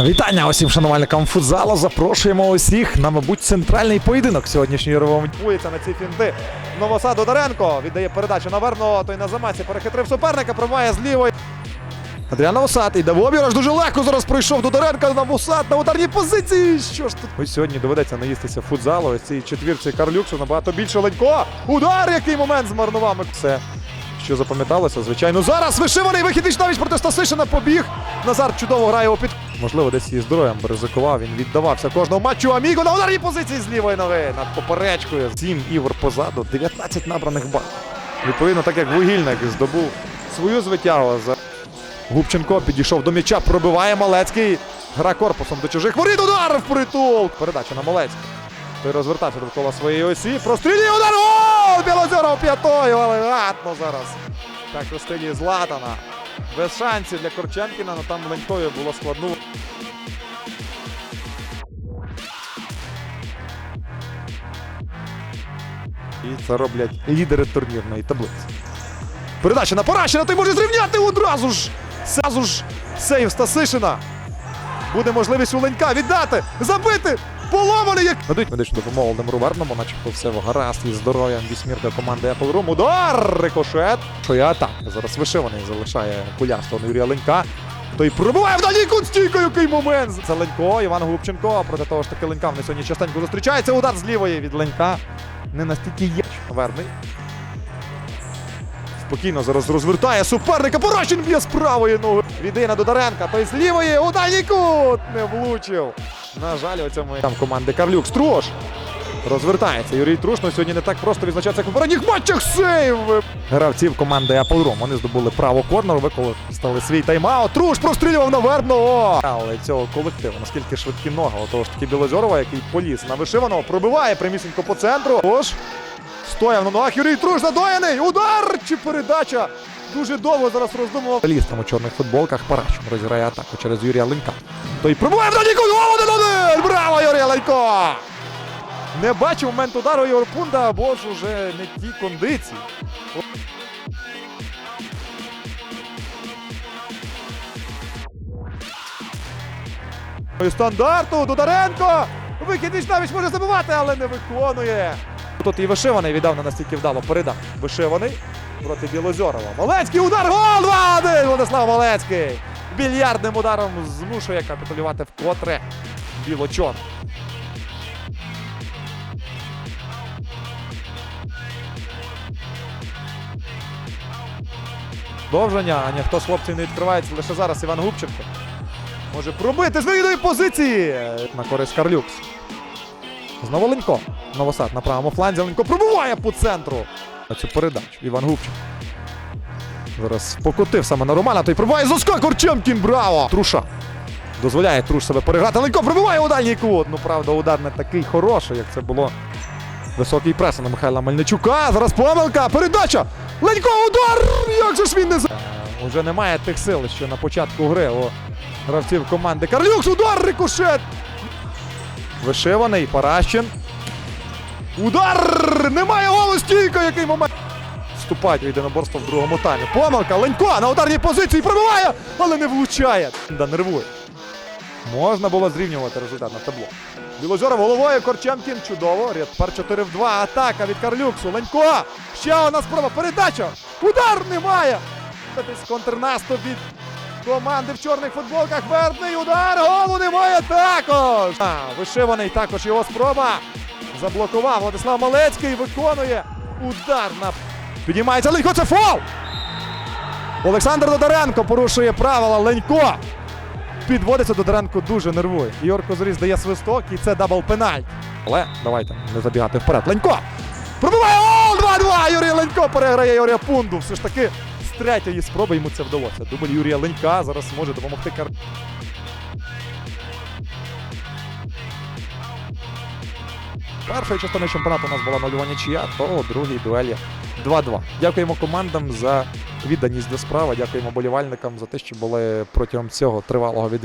Вітання усім шанувальникам футзалу. Запрошуємо усіх на, мабуть, центральний поєдинок сьогоднішньої Євровому. На ці фінти. Новосад Додаренко віддає передачу наверно. Той на замаці перехитрив суперника, пробиває з лівої. Адріан Новосад іде в обіграш. Дуже легко зараз пройшов Додаренка на Новосад на ударній позиції. Що ж тут? Ось сьогодні доведеться наїстися футзалу. Ось цій четвірці Карлюксу набагато більше Ленько. Удар, який момент змарнував. Все, що запам'яталося, звичайно. Зараз вишиваний вихід віч навіть проти Стасишина побіг. Назар чудово грає під. Можливо, десь із здоров'ям би ризикував. Він віддавався кожного матчу. Аміго на ударній позиції з лівої ноги над поперечкою. Сім ігор позаду, 19 набраних балів. Відповідно, так як вугільник здобув свою звитягу за Губченко підійшов до м'яча, пробиває Малецький. Гра корпусом до чужих воріт. Удар в притул. Передача на Малецький. Той розвертався довкола своєї осі. Прострілює удар. Гол! Білозеров п'ятою, але гатно зараз. Так у стилі Златана. Без шансів для Корченкіна, але там Ленькою було складно. І це роблять лідери турнірної таблиці. Передача на Паращина, той може зрівняти одразу ж. Зразу ж сейв Стасишина. Буде можливість у Ленька віддати, забити, поломаний як. Надають медичну допомогу Володимиру Вербному, начебто все гаразд із здоров'ям вісьмірка команди Apple Room. Удар! Рикошет. Що є атака. Зараз вишиваний залишає кулястого Юрія Ленька. Той пробиває в дальній кут стійко, який момент. Це Ленько, Іван Губченко. Проти того ж таки Ленька вони сьогодні частенько зустрічається. Удар з лівої від Ленька. Не настільки є. Вербний. Спокійно зараз розвертає суперника. Порощин б'є з правої ноги. Віддає на Додаренка. Той з лівої. У кут. Не влучив. На жаль, у цьому там команди Карлюк. Строш. Розвертається. Юрій Трушно сьогодні не так просто відзначається як у попередніх матчах. Сейв! Гравців команди Room. Вони здобули право корнеру, використали свій тайм-аут. Труш прострілював на Вербного. Але цього колективу, наскільки швидкі ноги, у того ж таки Білозорова, який поліз на вишиваного, пробиває прямісінько по центру. Тож Стояв на ногах Юрій Труш задоєний. Удар чи передача. Дуже довго зараз роздумував. Лістам у чорних футболках Паращин розіграє атаку через Юрія Ленька. Той дальній кут. Гол 1-1! Браво, Юрій Ленько! Не бачив момент удару Європунда, або ж уже не ті кондиції. Стандарту Дударенко! Вихід віч навіть може забивати, але не виконує. Тут і вишиваний віддав на настільки вдало передав. Вишиваний проти Білозорова. Малецький удар! Гол! 2-1! Владислав Малецький! Більярдним ударом змушує капітулювати вкотре білочон. Довження, а ніхто з хлопців не відкривається лише зараз Іван Губченко. Може пробити з вигідної позиції на користь Карлюкс. Знову Ленько. Новосад на правому фланзі. Ленько пробиває по центру. На цю передачу. Іван Губчик. Зараз покотив саме на Романа. Той пробиває Зоска Корчемкін. Браво! Труша. Дозволяє Труш себе переграти. Ленько пробиває у дальній кут. Ну, правда, удар не такий хороший, як це було. Високий прес на Михайла Мельничука. Зараз помилка. Передача. Ленько удар! Як же ж він не за. Е, Уже немає тих сил, що на початку гри у гравців команди. Карлюкс, удар, рикошет! Вишиваний, Паращин. Удар! Немає голу стійка, який момент. Вступають у єдиноборство в другому таймі. Помилка, Ленько на ударній позиції пробиває, але не влучає. Да нервує. Можна було зрівнювати результат на табло. Білозоров головою Корчемкін. Чудово. Ряд тепер 4 в 2. Атака від Карлюксу. Ленько. Ще одна спроба. Передача. Удар немає. Десь контрнаступ від команди в чорних футболках. Вербний удар. Голу немає також. Вишиваний також його спроба. Заблокував Владислав Малецький. Виконує удар на. Піднімається Ленько. Це фол. Олександр Додаренко порушує правила. Ленько. Підводиться Додаренко дуже нервує. Ігор Козиріс дає свисток і це дабл пеналь. Але давайте не забігати вперед. Ленько! Пробиває гол! 2-2! Юрій Ленько переграє Юрія Пунду. Все ж таки з третьої спроби йому це вдалося. Дубль Юрія Ленька зараз може допомогти Кар. Першою частиною чемпіонату у нас була нульова нічия, то у другій дуелі 2-2. Дякуємо командам за відданість до справи. Дякуємо болівальникам за те, що були протягом цього тривалого від.